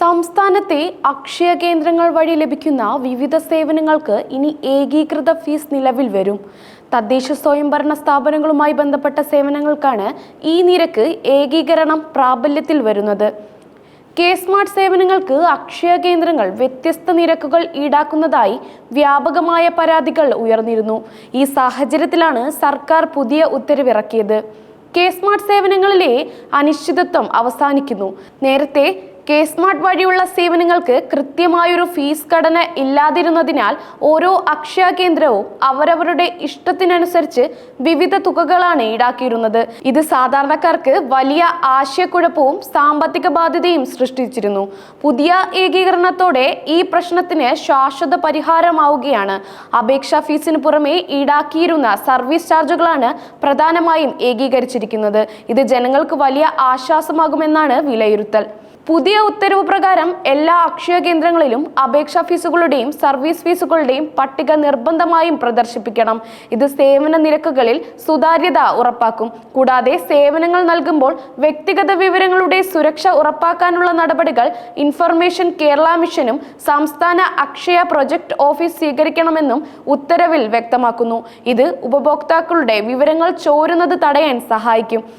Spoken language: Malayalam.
സംസ്ഥാനത്തെ അക്ഷയ കേന്ദ്രങ്ങൾ വഴി ലഭിക്കുന്ന വിവിധ സേവനങ്ങൾക്ക് ഇനി ഏകീകൃത ഫീസ് നിലവിൽ വരും. തദ്ദേശ സ്വയംഭരണ സ്ഥാപനങ്ങളുമായി ബന്ധപ്പെട്ട സേവനങ്ങൾക്കാണ് ഈ നിരക്ക് ഏകീകരണം പ്രാബല്യത്തിൽ വരുന്നത്. കെ സ്മാർട്ട് സേവനങ്ങൾക്ക് അക്ഷയ കേന്ദ്രങ്ങൾ വ്യത്യസ്ത നിരക്കുകൾ ഈടാക്കുന്നതായി വ്യാപകമായ പരാതികൾ ഉയർന്നിരുന്നു. ഈ സാഹചര്യത്തിലാണ് സർക്കാർ പുതിയ ഉത്തരവിറക്കിയത്. കെ സ്മാർട്ട് സേവനങ്ങളിലെ അനിശ്ചിതത്വം അവസാനിക്കുന്നു. നേരത്തെ കെ സ്മാർട്ട് വഴിയുള്ള സേവനങ്ങൾക്ക് കൃത്യമായൊരു ഫീസ് ഘടന ഇല്ലാതിരുന്നതിനാൽ ഓരോ അക്ഷയ കേന്ദ്രവും അവരവരുടെ ഇഷ്ടത്തിനനുസരിച്ച് വിവിധ തുകകളാണ് ഈടാക്കിയിരുന്നത്. ഇത് സാധാരണക്കാർക്ക് വലിയ ആശയക്കുഴപ്പവും സാമ്പത്തിക ബാധ്യതയും സൃഷ്ടിച്ചിരുന്നു. പുതിയ ഏകീകരണത്തോടെ ഈ പ്രശ്നത്തിന് ശാശ്വത പരിഹാരമാവുകയാണ്. അപേക്ഷാ ഫീസിന് പുറമെ ഈടാക്കിയിരുന്ന സർവീസ് ചാർജുകളാണ് പ്രധാനമായും ഏകീകരിച്ചിരിക്കുന്നത്. ഇത് ജനങ്ങൾക്ക് വലിയ ആശ്വാസമാകുമെന്നാണ് വിലയിരുത്തൽ. പുതിയ ഉത്തരവ് പ്രകാരം എല്ലാ അക്ഷയ കേന്ദ്രങ്ങളിലും അപേക്ഷാ ഫീസുകളുടെയും സർവീസ് ഫീസുകളുടെയും പട്ടിക നിർബന്ധമായും പ്രദർശിപ്പിക്കണം. ഇത് സേവന നിരക്കുകളിൽ സുതാര്യത ഉറപ്പാക്കും. കൂടാതെ സേവനങ്ങൾ നൽകുമ്പോൾ വ്യക്തിഗത വിവരങ്ങളുടെ സുരക്ഷ ഉറപ്പാക്കാനുള്ള നടപടികൾ ഇൻഫർമേഷൻ കേരള മിഷനും സംസ്ഥാന അക്ഷയ പ്രൊജക്ട് ഓഫീസ് സ്വീകരിക്കണമെന്നും ഉത്തരവിൽ വ്യക്തമാക്കുന്നു. ഇത് ഉപഭോക്താക്കളുടെ വിവരങ്ങൾ ചോരുന്നത് തടയാൻ സഹായിക്കും.